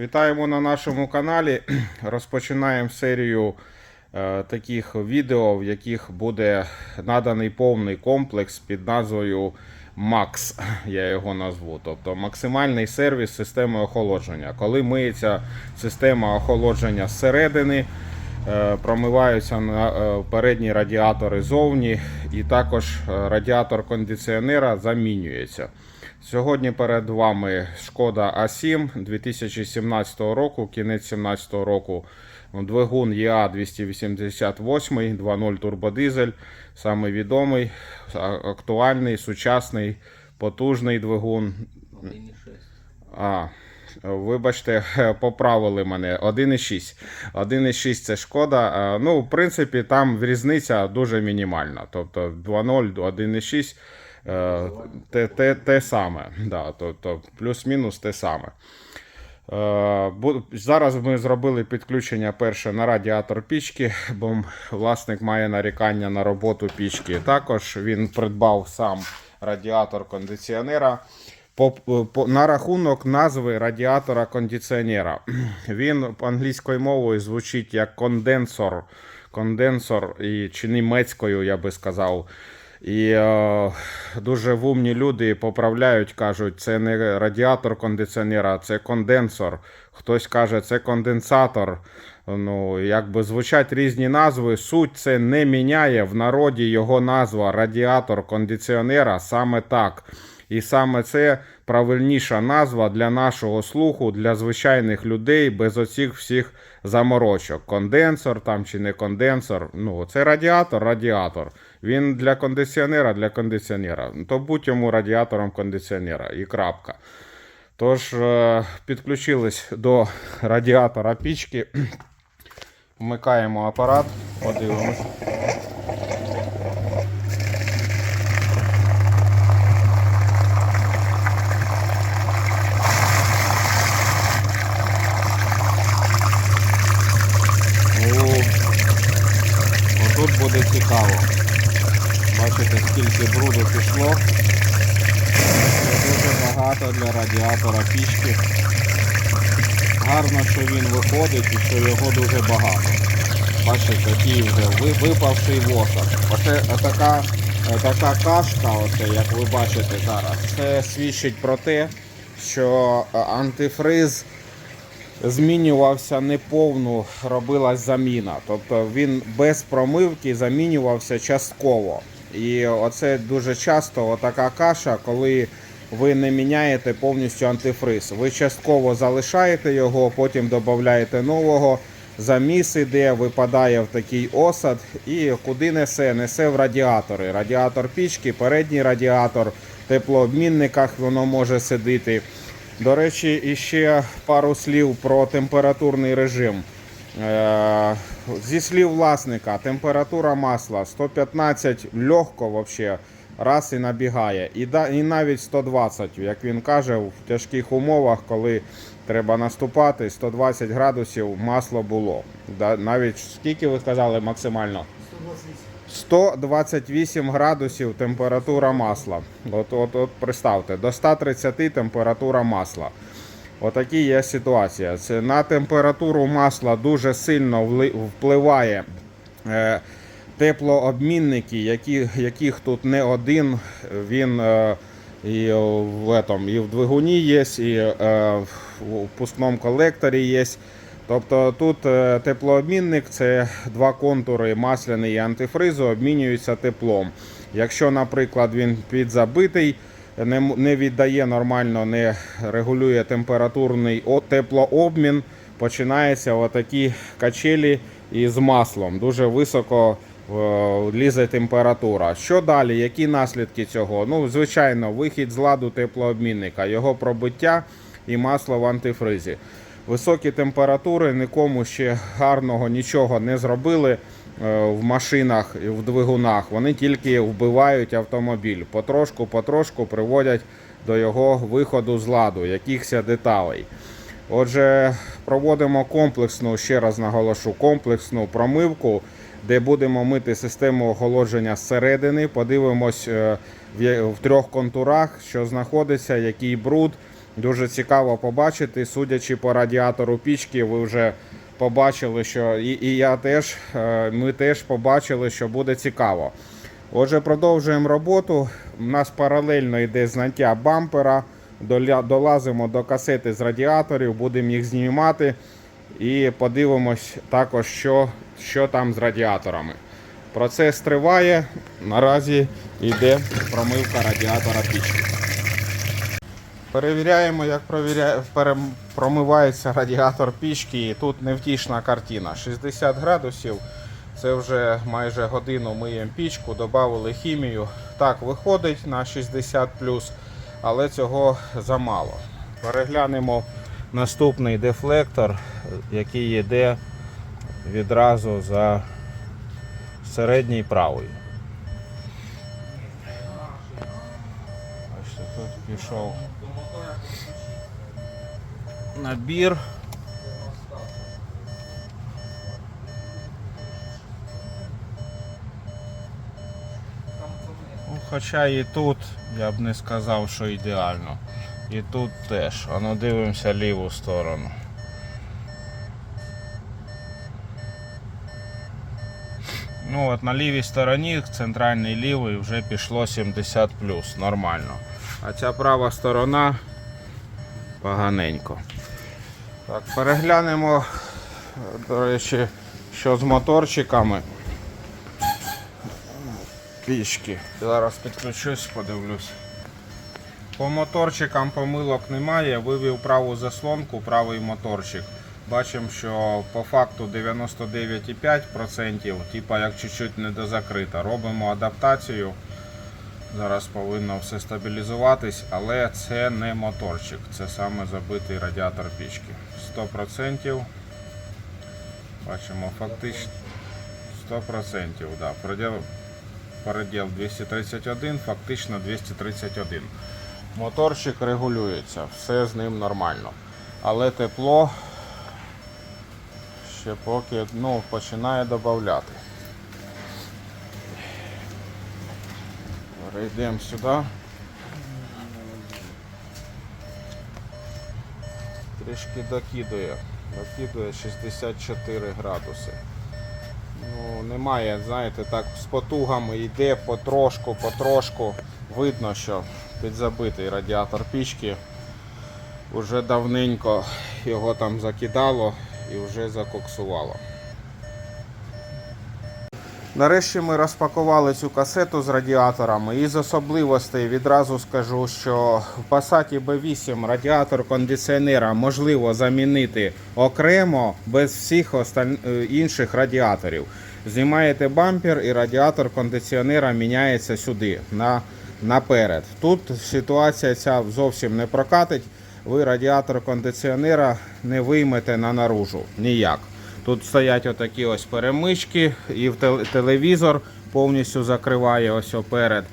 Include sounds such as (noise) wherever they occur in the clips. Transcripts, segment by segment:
Вітаємо на нашому каналі. (clears throat) Розпочинаємо серію е, таких відео, в яких буде наданий повний комплекс під назвою MAX, (clears throat) я його назву. Тобто максимальний сервіс системи охолодження. Коли миється система охолодження зсередини, е, промиваються на е, передні радіатори зовні, і також е, радіатор кондиціонера замінюється. Сьогодні перед вами шкода А7 2017 року, кінець 2017 року. Двигун ЄА 288 2.0 турбодизель. Саме відомий, актуальний, сучасний, потужний двигун. 1,6. А, вибачте, (laughs) поправили мене. 1,6. 1,6 це шкода. Ну, в принципі, там різниця дуже мінімальна. Тобто 2.0, 1,6 е, те, те, те саме. Да, тобто плюс-мінус те саме. Е, Зараз ми зробили підключення перше на радіатор пічки, бо власник має нарікання на роботу пічки. Також він придбав сам радіатор кондиціонера. По, по, на рахунок назви радіатора кондиціонера. Він англійською мовою звучить як конденсор, конденсор і, чи німецькою, я би сказав. І о, дуже вумні люди поправляють, кажуть, це не радіатор кондиціонера, це конденсор. Хтось каже, це конденсатор. Ну, якби звучать різні назви. Суть це не міняє. В народі його назва радіатор кондиціонера саме так. І саме це правильніша назва для нашого слуху, для звичайних людей без оцих всіх заморочок. Конденсор там чи не конденсор. Ну, це радіатор, радіатор. Він для кондиціонера, для кондиціонера. То будь йому радіатором кондиціонера і крапка. Тож, е, підключились до радіатора пічки. Вмикаємо апарат, подивимось. О, Отут буде цікаво. Бачите, скільки бруду пішло. Це дуже багато для радіатора пічки. Гарно, що він виходить і що його дуже багато. Бачите, такий вже випавший восок. Оце така, така кашка, оце, як ви бачите зараз, це свідчить про те, що е, антифриз змінювався неповну, робилась заміна. Тобто він без промивки замінювався частково. І оце дуже часто така каша, коли ви не міняєте повністю антифриз. Ви частково залишаєте його, потім додаєте нового. Заміс іде, випадає в такий осад і куди несе? Несе в радіатори. Радіатор пічки, передній радіатор, теплообмінниках воно може сидіти. До речі, іще пару слів про температурний режим. Е, Зі слів власника, температура масла 115 легко вообще, раз і набігає. І, і навіть 120, як він каже, в тяжких умовах, коли треба наступати, 120 градусів масло було. Да, навіть скільки ви сказали максимально? 128 градусів температура масла. От, от, от представте, до 130 температура масла. Отакі є ситуація. Це на температуру масла дуже сильно впливає е, теплообмінники, які, яких тут не один. Він е, і в, этом, і в двигуні є, і е, в впускному колекторі є. Тобто тут е, теплообмінник це два контури масляний і антифризу обмінюються теплом. Якщо, наприклад, він підзабитий, не, віддає нормально, не регулює температурний теплообмін, починаються отакі качелі із маслом. Дуже високо е, лізе температура. Що далі? Які наслідки цього? Ну, звичайно, вихід з ладу теплообмінника, його пробиття і масло в антифризі. Високі температури нікому ще гарного нічого не зробили е, в машинах і в двигунах. Вони тільки вбивають автомобіль. Потрошку, потрошку приводять до його виходу з ладу, якихось деталей. Отже, проводимо комплексну, ще раз наголошу, комплексну промивку, де будемо мити систему охолодження зсередини. Подивимось е, в трьох контурах, що знаходиться, який бруд, Дуже цікаво побачити. Судячи по радіатору пічки, ви вже побачили, що і, і я теж, е, ми теж побачили, що буде цікаво. Отже, продовжуємо роботу. У нас паралельно йде зняття бампера. Долазимо до касети з радіаторів, будемо їх знімати і подивимось також, що, що там з радіаторами. Процес триває. Наразі йде промивка радіатора пічки. Перевіряємо, як промивається радіатор пічки. І тут невтішна картина. 60 градусів. Це вже майже годину миємо пічку, додали хімію. Так, виходить на 60 але цього замало. Переглянемо наступний дефлектор, який йде відразу за середній правий. Бачите, тут пішов набір. Ну, хоча і тут я б не сказав, що ідеально. І тут теж. А ну дивимося ліву сторону. Ну от на лівій стороні, центральний лівий, вже пішло 70 нормально. А ця права сторона поганенько. Так, переглянемо, до речі, що з моторчиками. Пічки. Зараз підключусь, подивлюсь. По моторчикам помилок немає. Вивів праву заслонку, правий моторчик. Бачимо, що по факту 99,5%, типа як чуть-чуть недозакрита. Робимо адаптацію. Зараз повинно все стабілізуватись, але це не моторчик, це саме забитий радіатор пічки. 100%. Бачимо, фактично 100%. Да. Переділ 231, фактично 231. Моторчик регулюється, все з ним нормально. Але тепло ще поки ну, починає додати. Перейдемо сюди. Трішки докидує. Докидує 64 градуси. Ну, немає, знаєте, так з потугами йде потрошку, потрошку. Видно, що підзабитий радіатор пічки. Уже давненько його там закидало і вже закоксувало. Нарешті ми розпакували цю касету з радіаторами. Із особливостей відразу скажу, що в Passat B8 радіатор кондиціонера можливо замінити окремо без всіх е, інших радіаторів. Знімаєте бампер і радіатор кондиціонера міняється сюди, на, наперед. Тут ситуація ця зовсім не прокатить. Ви радіатор кондиціонера не виймете на наружу ніяк. Тут стоять отакі ось перемички, і телевізор повністю закриває ось оперед.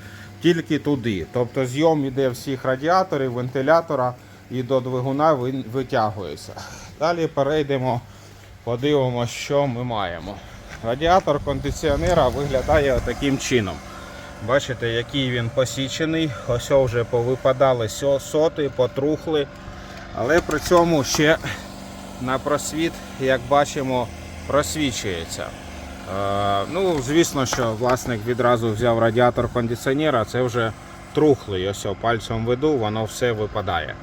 Тільки туди. Тобто зйом іде всіх радіаторів, вентилятора і до двигуна вин- витягується. Далі перейдемо, подивимося, що ми маємо. Радіатор кондиціонера виглядає таким чином. Бачите, який він посічений. Ось вже повипадали соти, потрухли. Але при цьому ще на просвіт, як бачимо, просвічується. Е, ну, звісно, що власник відразу взяв радіатор кондиціонера, це вже трухлий. Ось пальцем веду, воно все випадає.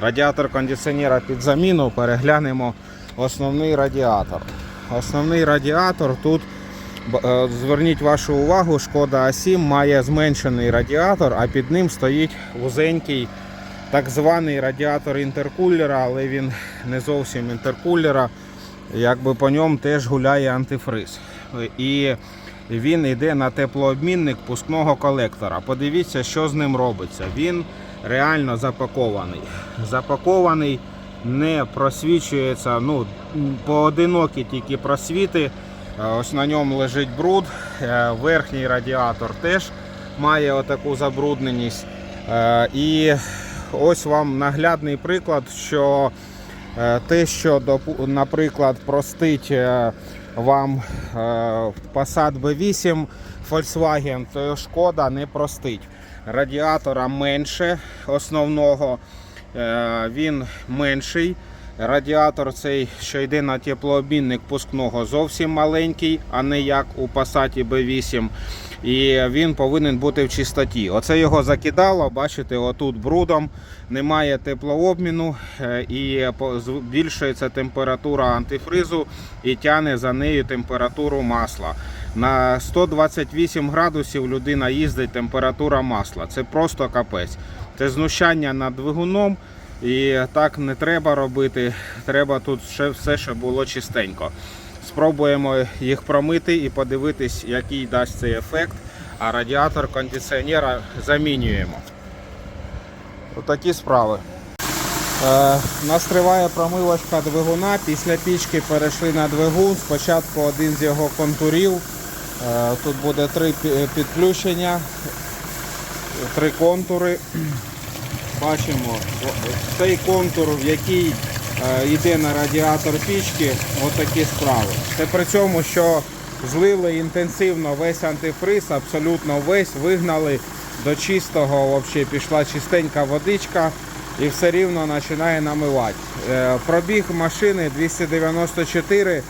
Радіатор кондиціонера під заміну переглянемо основний радіатор. Основний радіатор тут, е, зверніть вашу увагу, шкода А7 має зменшений радіатор, а під ним стоїть вузенький так званий радіатор інтеркулера, але він не зовсім інтеркулера. Якби по ньому теж гуляє антифриз. І він йде на теплообмінник пускного колектора. Подивіться, що з ним робиться. Він реально запакований. Запакований, не просвічується. Ну, поодинокі тільки просвіти. Ось на ньому лежить бруд. Е, Верхній радіатор теж має отаку забрудненість. Е, І ось вам наглядний приклад, що е, те, що, наприклад, простить е, вам е, Passat B8 Volkswagen, то шкода не простить. Радіатора менше основного. Він менший. Радіатор цей, що йде на теплообмінник пускного, зовсім маленький, а не як у Passat B8. І він повинен бути в чистоті. Оце його закидало, бачите, отут брудом, немає теплообміну е, і збільшується температура антифризу і тягне за нею температуру масла. На 128 градусів людина їздить температура масла. Це просто капець. Це знущання над двигуном. І так не треба робити. Треба тут ще все, щоб було чистенько. Спробуємо їх промити і подивитись, який дасть цей ефект. А радіатор кондиціонера замінюємо. Отакі справи. Е, нас триває промивочка двигуна. Після пічки перейшли на двигун. Спочатку один з його контурів. Е, тут буде три підключення, три контури. Бачимо цей контур, в який йде на радіатор пічки, отакі справи. Це при цьому, що злили інтенсивно весь антифриз, абсолютно весь, вигнали до чистого, вообще пішла чистенька водичка і все рівно починає намивати. Е, Пробіг машини 294,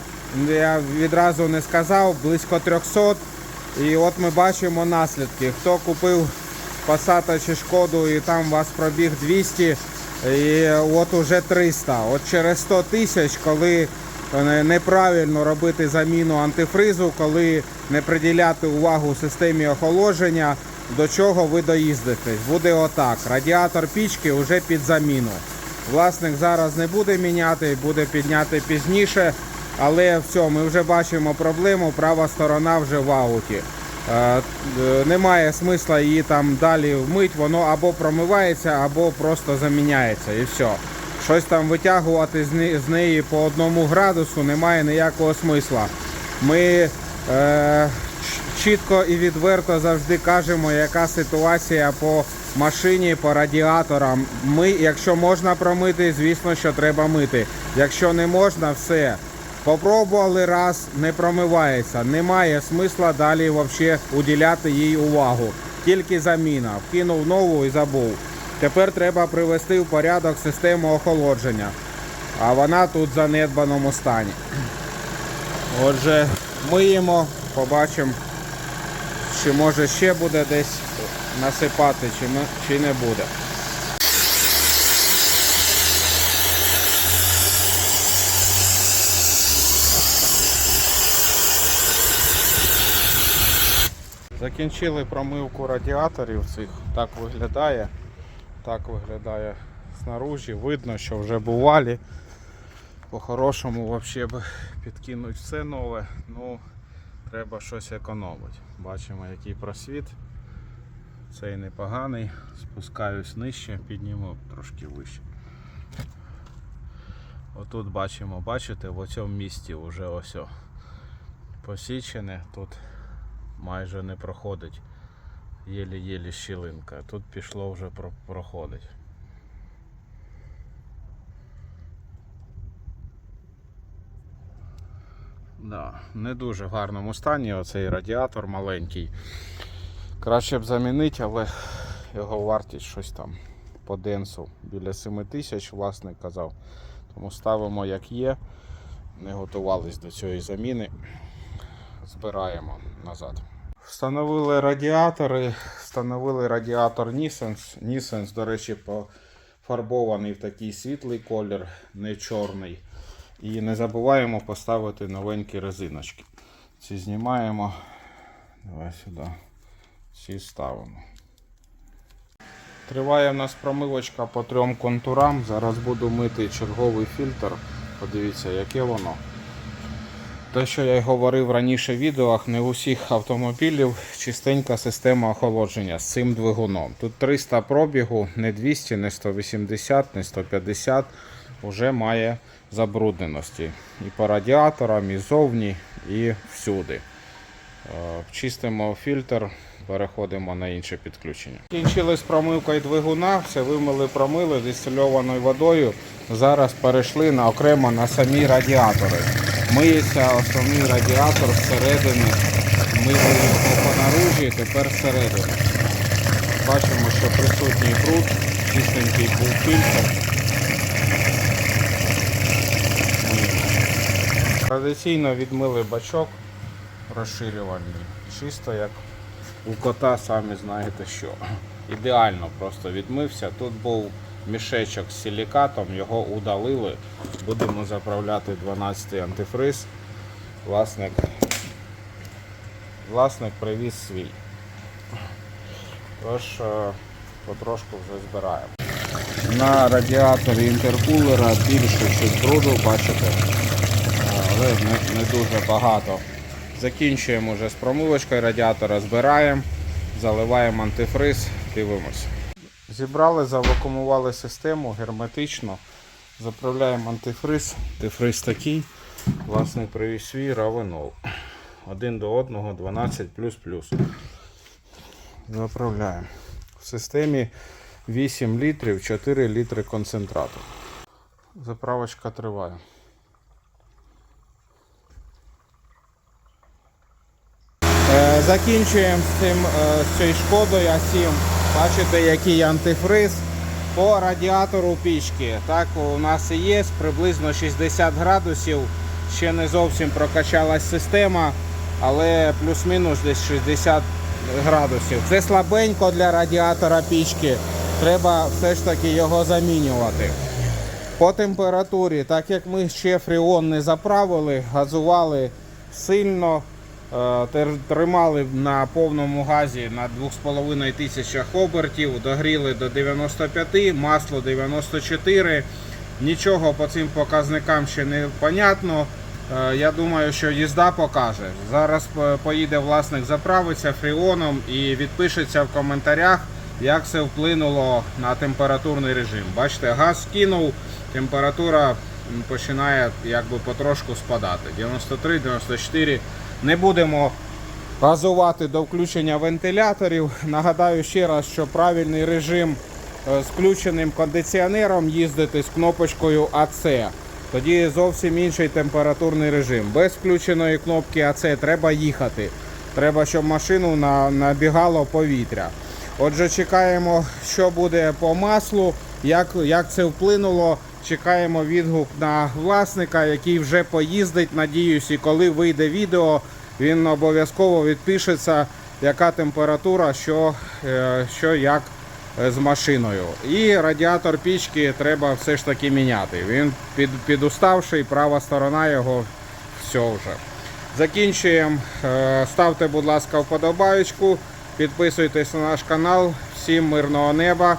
я відразу не сказав, близько 300. І от ми бачимо наслідки. Хто купив Passat чи Шкоду і там у вас пробіг 200 і от уже 300. От через 100 тисяч, коли е, неправильно робити заміну антифризу, коли не приділяти увагу системі охолодження, до чого ви доїздитесь. Буде отак. Радіатор пічки вже під заміну. Власник зараз не буде міняти, буде підняти пізніше. Але все, ми вже бачимо проблему, права сторона вже в ауті. Е, Немає смисла її там далі вмить, воно або промивається, або просто заміняється і все. Щось там витягувати з неї по одному градусу немає ніякого смисла. Ми е, чітко і відверто завжди кажемо, яка ситуація по машині, по радіаторам. Ми, якщо можна промити, звісно, що треба мити. Якщо не можна, все. Попробували раз, не промивається. Немає смисла далі взагалі уділяти їй увагу. Тільки заміна. Вкинув нову і забув. Тепер треба привести в порядок систему охолодження. А вона тут в занедбаному стані. Отже, миємо, побачимо, чи може ще буде десь насипати, чи, не- буде. Закінчили промивку радіаторів цих. Так виглядає. Так виглядає снаружі. Видно, що вже бувалі. По-хорошому взагалі підкинуть все нове. Ну, треба щось економити. Бачимо, який просвіт. Цей непоганий. Спускаюсь нижче, підніму трошки вище. Отут бачимо, бачите, в цьому місці вже ось посічене. Тут майже не проходить. Єлі-єлі щілинка. Тут пішло вже про- проходить. Да, не дуже в гарному стані оцей радіатор маленький. Краще б замінити, але його вартість щось там по денсу біля 7 тисяч, власник казав. Тому ставимо як є. Не готувались до цієї заміни. Збираємо назад. Встановили радіатори, встановили радіатор Nissan. Nissan, до речі, пофарбований в такий світлий колір, не чорний. І не забуваємо поставити новенькі резиночки. Ці знімаємо. Давай сюди. Ці ставимо. Триває в нас промивочка по трьом контурам. Зараз буду мити черговий фільтр. Подивіться, яке воно. Те, що я й говорив раніше в відео, не у всіх автомобілів чистенька система охолодження з цим двигуном. Тут 300 пробігу, не 200, не 180, не 150, вже має забрудненості. І по радіаторам, і зовні, і всюди. Е, Чистимо фільтр, переходимо на інше підключення. Кінчили з промивкою двигуна, все вимили, промили дистильованою водою. Зараз перейшли на окремо на самі радіатори. Миється основний радіатор. Мили його по наружі, тепер зсередини. Бачимо, що присутній бруд. чистенький був фільтр. Традиційно відмили бачок розширювальний. Чисто як у кота, самі знаєте що. Ідеально просто відмився. Тут був мішечок з силікатом, його удалили. Будемо заправляти 12-й антифриз. Власник, власник привіз свій. Тож е, потрошку вже збираємо. На радіаторі інтеркулера більше щось бруду, бачите, але не, не дуже багато. Закінчуємо вже з промивочкою радіатора, збираємо, заливаємо антифриз, дивимося. Зібрали, завакумували систему герметично, заправляємо антифриз. Антифриз такий. Власник привіз свій равенол. Один до одного 12 Заправляємо. В системі 8 літрів, 4 літри концентрату. Заправочка триває. Е, Закінчуємо з цим е, з цією шкодою А7. Бачите, який антифриз по радіатору пічки. Так, у нас і є приблизно 60 градусів. Ще не зовсім прокачалась система, але плюс-мінус десь 60 градусів. Це слабенько для радіатора пічки. Треба все ж таки його замінювати. По температурі, так як ми ще фріон не заправили, газували сильно, тримали на повному газі на 2,5 тисячах обертів, догріли до 95, масло 94. Нічого по цим показникам ще не понятно. Е, Я думаю, що їзда покаже. Зараз е, поїде власник заправиться фріоном і відпишеться в коментарях, як це вплинуло на температурний режим. Бачите, газ кинув, температура починає якби потрошку спадати. 93-94. Не будемо газувати до включення вентиляторів. Нагадаю ще раз, що правильний режим е, з включеним кондиціонером їздити з кнопочкою АЦ. Тоді зовсім інший температурний режим. Без включеної кнопки АЦ треба їхати. Треба, щоб машину на- набігало повітря. Отже, чекаємо, що буде по маслу, як, як це вплинуло. Чекаємо відгук на власника, який вже поїздить. Надіюсь, і коли вийде відео, він обов'язково відпишеться, яка температура, що, е, що як е, з машиною. І радіатор пічки треба все ж таки міняти. Він під, підуставший, права сторона його все вже. Закінчуємо. Е, Ставте, будь ласка, вподобаючку, підписуйтесь на наш канал. Всім мирного неба.